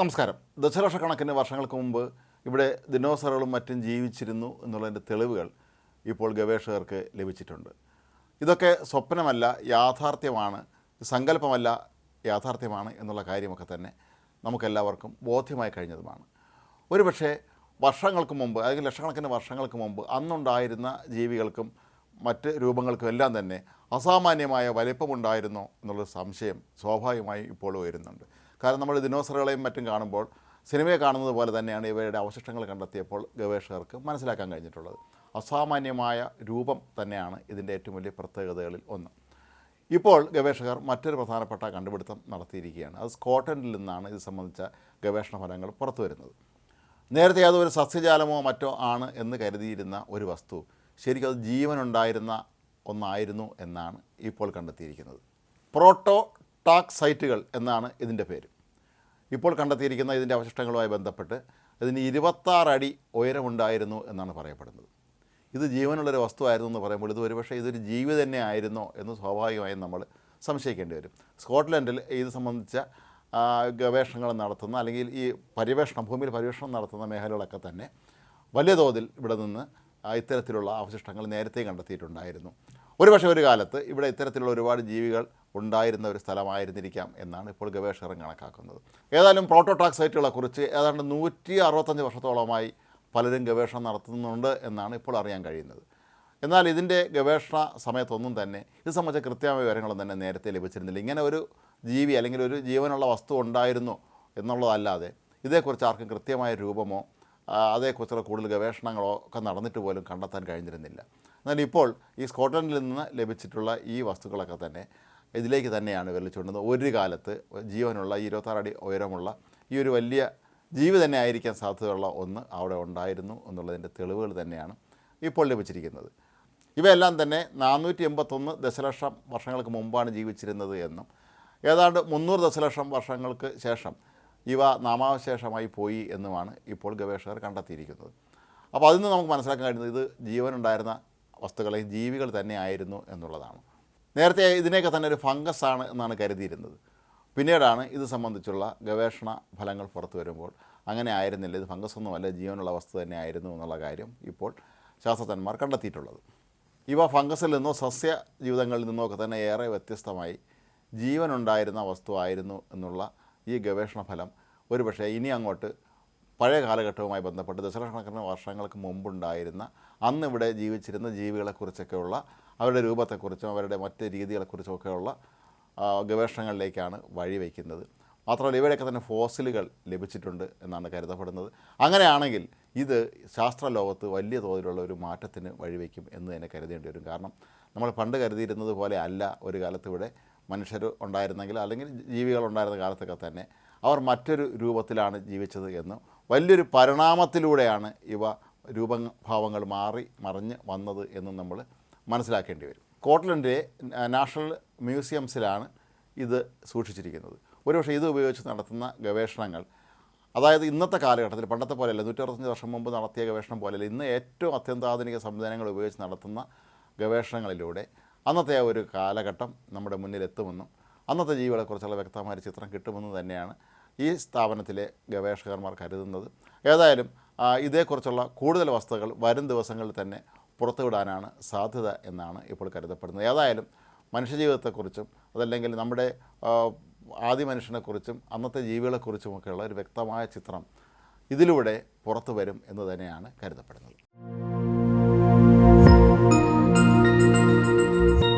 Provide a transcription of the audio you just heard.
നമസ്കാരം. ദശലക്ഷക്കണക്കിന് വർഷങ്ങൾക്ക് മുമ്പ് ഇവിടെ ദിനോസറുകളും മറ്റും ജീവിച്ചിരുന്നു എന്നുള്ളതിന്റെ തെളിവുകൾ ഇപ്പോൾ ഗവേഷകർക്ക് ലഭിച്ചിട്ടുണ്ട്. ഇതൊക്കെ സ്വപ്നമല്ല യാഥാർത്ഥ്യമാണ് സങ്കല്പമല്ല യാഥാർത്ഥ്യമാണ് എന്നുള്ള കാര്യമൊക്കെ തന്നെ നമുക്കെല്ലാവർക്കും ബോധ്യമായി കഴിഞ്ഞതുമാണ്. ഒരുപക്ഷെ വർഷങ്ങൾക്ക് മുമ്പ് അല്ലെങ്കിൽ ലക്ഷക്കണക്കിന് വർഷങ്ങൾക്ക് മുമ്പ് അന്നുണ്ടായിരുന്ന ജീവികൾക്കും മറ്റ് രൂപങ്ങൾക്കും എല്ലാം തന്നെ അസാമാന്യമായ വലിപ്പമുണ്ടായിരുന്നോ എന്നുള്ളൊരു സംശയം സ്വാഭാവികമായി ഇപ്പോൾ വരുന്നുണ്ട് കാരണം നമ്മൾ ദിനോസറുകളെയും മറ്റും കാണുമ്പോൾ സിനിമയെ കാണുന്നത് പോലെ തന്നെയാണ് ഇവയുടെ അവശിഷ്ടങ്ങൾ കണ്ടെത്തിയപ്പോൾ ഗവേഷകർക്ക് മനസ്സിലാക്കാൻ കഴിഞ്ഞിട്ടുള്ളത്. അസാമാന്യമായ രൂപം തന്നെയാണ് ഇതിന്റെ ഏറ്റവും വലിയ പ്രത്യേകതകളിൽ ഒന്ന്. ഇപ്പോൾ ഗവേഷകർ മറ്റൊരു പ്രധാനപ്പെട്ട കണ്ടുപിടുത്തം നടത്തിയിരിക്കുകയാണ്. അത് സ്കോട്ട്ലൻഡിൽ നിന്നാണ് ഇത് സംബന്ധിച്ച ഗവേഷണ ഫലങ്ങൾ പുറത്തു വരുന്നത്. നേരത്തെ അത് ഒരു സസ്യജാലമോ മറ്റോ ആണ് എന്ന് കരുതിയിരുന്ന ഒരു വസ്തു ശരിക്കും അത് ജീവനുണ്ടായിരുന്ന ഒന്നായിരുന്നു എന്നാണ് ഇപ്പോൾ കണ്ടെത്തിയിരിക്കുന്നത്. പ്രോട്ടോ ടാക് സൈറ്റുകൾ എന്നാണ് ഇതിന്റെ പേര്. ഇപ്പോൾ കണ്ടെത്തിയിരിക്കുന്ന ഇതിന്റെ അവശിഷ്ടങ്ങളുമായി ബന്ധപ്പെട്ട് ഇതിന് ഇരുപത്താറ് അടി ഉയരമുണ്ടായിരുന്നു എന്നാണ് പറയപ്പെടുന്നത്. ഇത് ജീവനുള്ളൊരു വസ്തുവായിരുന്നു എന്ന് പറയുമ്പോൾ ഇത് ഒരുപക്ഷെ ഇതൊരു ജീവി തന്നെ ആയിരുന്നോ എന്ന് സ്വാഭാവികമായും നമ്മൾ സംശയിക്കേണ്ടി വരും. സ്കോട്ട്ലൻഡിൽ ഇത് സംബന്ധിച്ച ഗവേഷണങ്ങൾ നടത്തുന്ന അല്ലെങ്കിൽ ഈ പര്യവേഷണം ഭൂമിയിൽ പര്യവേഷണം നടത്തുന്ന മേഖലകളൊക്കെ തന്നെ വലിയ തോതിൽ ഇവിടെ നിന്ന് ഇത്തരത്തിലുള്ള അവശിഷ്ടങ്ങൾ നേരത്തെ കണ്ടെത്തിയിട്ടുണ്ടായിരുന്നു. ഒരുപക്ഷെ ഒരു കാലത്ത് ഇവിടെ ഇത്തരത്തിലുള്ള ഒരുപാട് ജീവികൾ ഉണ്ടായിരുന്ന ഒരു സ്ഥലമായിരുന്നിരിക്കാം എന്നാണ് ഇപ്പോൾ ഗവേഷകർ കണക്കാക്കുന്നത്. ഏതായാലും പ്രോട്ടോടാക് സൈറ്റുകളെ കുറിച്ച് ഏതാണ്ട് നൂറ്റി അറുപത്തഞ്ച് വർഷത്തോളമായി പലരും ഗവേഷണം നടത്തുന്നുണ്ട് എന്നാണ് ഇപ്പോൾ അറിയാൻ കഴിയുന്നത്. എന്നാൽ ഇതിന്റെ ഗവേഷണ സമയത്തൊന്നും തന്നെ ഇത് സംബന്ധിച്ച കൃത്യമായ വിവരങ്ങളൊന്നും തന്നെ നേരത്തെ ലഭിച്ചിരുന്നില്ല. ഇങ്ങനെ ഒരു ജീവി അല്ലെങ്കിൽ ഒരു ജീവനുള്ള വസ്തു ഉണ്ടായിരുന്നു എന്നുള്ളതല്ലാതെ ഇതേക്കുറിച്ച് ആർക്കും കൃത്യമായ രൂപമോ അതേക്കുറിച്ചുള്ള കൂടുതൽ ഗവേഷണങ്ങളോ ഒക്കെ നടന്നിട്ട് പോലും കണ്ടെത്താൻ കഴിഞ്ഞിരുന്നില്ല. എന്നാൽ ഇപ്പോൾ ഈ സ്കോട്ട്ലൻഡിൽ നിന്ന് ലഭിച്ചിട്ടുള്ള ഈ വസ്തുക്കളൊക്കെ തന്നെ ഇതിലേക്ക് തന്നെയാണ് വിരലിച്ചുകൊണ്ടുന്നത് ഒരു കാലത്ത് ജീവനുള്ള ഈ ഇരുപത്താറ് അടി ഉയരമുള്ള ഈ ഒരു വലിയ ജീവി തന്നെ ആയിരിക്കാൻ സാധ്യതയുള്ള ഒന്ന് അവിടെ ഉണ്ടായിരുന്നു എന്നുള്ളതിന്റെ തെളിവുകൾ തന്നെയാണ് ഇപ്പോൾ ലഭിച്ചിരിക്കുന്നത്. ഇവയെല്ലാം തന്നെ നാനൂറ്റി എൺപത്തൊന്ന് ദശലക്ഷം വർഷങ്ങൾക്ക് മുമ്പാണ് ജീവിച്ചിരുന്നത് എന്നും ഏതാണ്ട് മുന്നൂറ് ദശലക്ഷം വർഷങ്ങൾക്ക് ശേഷം ഇവ നാമാവശേഷമായി പോയി എന്നുമാണ് ഇപ്പോൾ ഗവേഷകർ കണ്ടെത്തിയിരിക്കുന്നത്. അപ്പോൾ അതിൽ നിന്ന് നമുക്ക് മനസ്സിലാക്കാൻ കഴിയുന്നത് ഇത് ജീവനുണ്ടായിരുന്ന വസ്തുക്കളെ ജീവികൾ തന്നെ ആയിരുന്നു എന്നുള്ളതാണ്. നേരത്തെ ഇതിനെയൊക്കെ തന്നെ ഒരു ഫംഗസ് ആണ് എന്നാണ് കരുതിയിരുന്നത്. പിന്നീടാണ് ഇത് സംബന്ധിച്ചുള്ള ഗവേഷണ ഫലങ്ങൾ പുറത്തു വരുമ്പോൾ അങ്ങനെ ആയിരുന്നില്ല. ഇത് ഫംഗസ് ഒന്നുമല്ല ജീവനുള്ള വസ്തു തന്നെ ആയിരുന്നു എന്നുള്ള കാര്യം ഇപ്പോൾ ശാസ്ത്രജ്ഞന്മാർ കണ്ടെത്തിയിട്ടുള്ളത്. ഇവ ഫംഗസിൽ നിന്നോ സസ്യ ജീവിതങ്ങളിൽ നിന്നോ ഒക്കെ തന്നെ ഏറെ വ്യത്യസ്തമായി ജീവനുണ്ടായിരുന്ന വസ്തു ആയിരുന്നു എന്നുള്ള ഈ ഗവേഷണ ഫലം ഒരുപക്ഷെ ഇനി അങ്ങോട്ട് പഴയ കാലഘട്ടവുമായി ബന്ധപ്പെട്ട് ദശലക്ഷക്കണക്കിന് വർഷങ്ങൾക്ക് മുമ്പുണ്ടായിരുന്ന അന്ന് ഇവിടെ ജീവിച്ചിരുന്ന ജീവികളെക്കുറിച്ചൊക്കെയുള്ള അവരുടെ രൂപത്തെക്കുറിച്ചും അവരുടെ മറ്റ് രീതികളെക്കുറിച്ചുമൊക്കെയുള്ള ഗവേഷണങ്ങളിലേക്കാണ് വഴിവെക്കുന്നത്. മാത്രമല്ല ഇവയുടെയൊക്കെ തന്നെ ഫോസിലുകൾ ലഭിച്ചിട്ടുണ്ട് എന്നാണ് കരുതപ്പെടുന്നത്. അങ്ങനെയാണെങ്കിൽ ഇത് ശാസ്ത്രലോകത്ത് വലിയ തോതിലുള്ള ഒരു മാറ്റത്തിന് വഴിവെക്കും എന്ന് തന്നെ കരുതേണ്ടി വരും. കാരണം നമ്മൾ പണ്ട് കരുതിയിരുന്നത് പോലെ അല്ല ഒരു കാലത്ത് ഇവിടെ മനുഷ്യർ ഉണ്ടായിരുന്നെങ്കിൽ അല്ലെങ്കിൽ ജീവികൾ ഉണ്ടായിരുന്ന കാലത്തൊക്കെ തന്നെ അവർ മറ്റൊരു രൂപത്തിലാണ് ജീവിച്ചത് എന്നും വലിയൊരു പരിണാമത്തിലൂടെയാണ് ഇവ രൂപഭാവങ്ങൾ മാറി മറിഞ്ഞ് വന്നത് എന്ന് നമ്മൾ മനസ്സിലാക്കേണ്ടി വരും. സ്കോട്ട്ലൻഡിലെ നാഷണൽ മ്യൂസിയംസിലാണ് ഇത് സൂക്ഷിച്ചിരിക്കുന്നത്. ഒരുപക്ഷെ ഇത് ഉപയോഗിച്ച് നടത്തുന്ന ഗവേഷണങ്ങൾ അതായത് ഇന്നത്തെ കാലഘട്ടത്തിൽ പണ്ടത്തെ പോലെയല്ല നൂറ്ററുപത്തഞ്ച് വർഷം മുമ്പ് നടത്തിയ ഗവേഷണം പോലെയല്ല ഇന്ന് ഏറ്റവും അത്യന്താധുനിക സംവിധാനങ്ങൾ ഉപയോഗിച്ച് നടത്തുന്ന ഗവേഷണങ്ങളിലൂടെ അന്നത്തെ ആ ഒരു കാലഘട്ടം നമ്മുടെ മുന്നിലെത്തുമെന്നും അന്നത്തെ ജീവികളെക്കുറിച്ചുള്ള വ്യക്തമായ ചിത്രം കിട്ടുമെന്ന് തന്നെയാണ് ഈ സ്ഥാപനത്തിലെ ഗവേഷകന്മാർ കരുതുന്നത് ഏതായാലും ഇതേക്കുറിച്ചുള്ള കൂടുതൽ വസ്തുക്കൾ വരും ദിവസങ്ങളിൽ തന്നെ പുറത്തുവിടാനാണ് സാധ്യത എന്നാണ് ഇപ്പോൾ കരുതപ്പെടുന്നത്. ഏതായാലും മനുഷ്യജീവിതത്തെക്കുറിച്ചും അതല്ലെങ്കിൽ നമ്മുടെ ആ, ആദ്യ മനുഷ്യനെക്കുറിച്ചും അന്നത്തെ ജീവികളെക്കുറിച്ചുമൊക്കെയുള്ള ഒരു വ്യക്തമായ ചിത്രം ഇതിലൂടെ പുറത്തു വരും എന്ന് തന്നെയാണ് കരുതപ്പെടുന്നത്.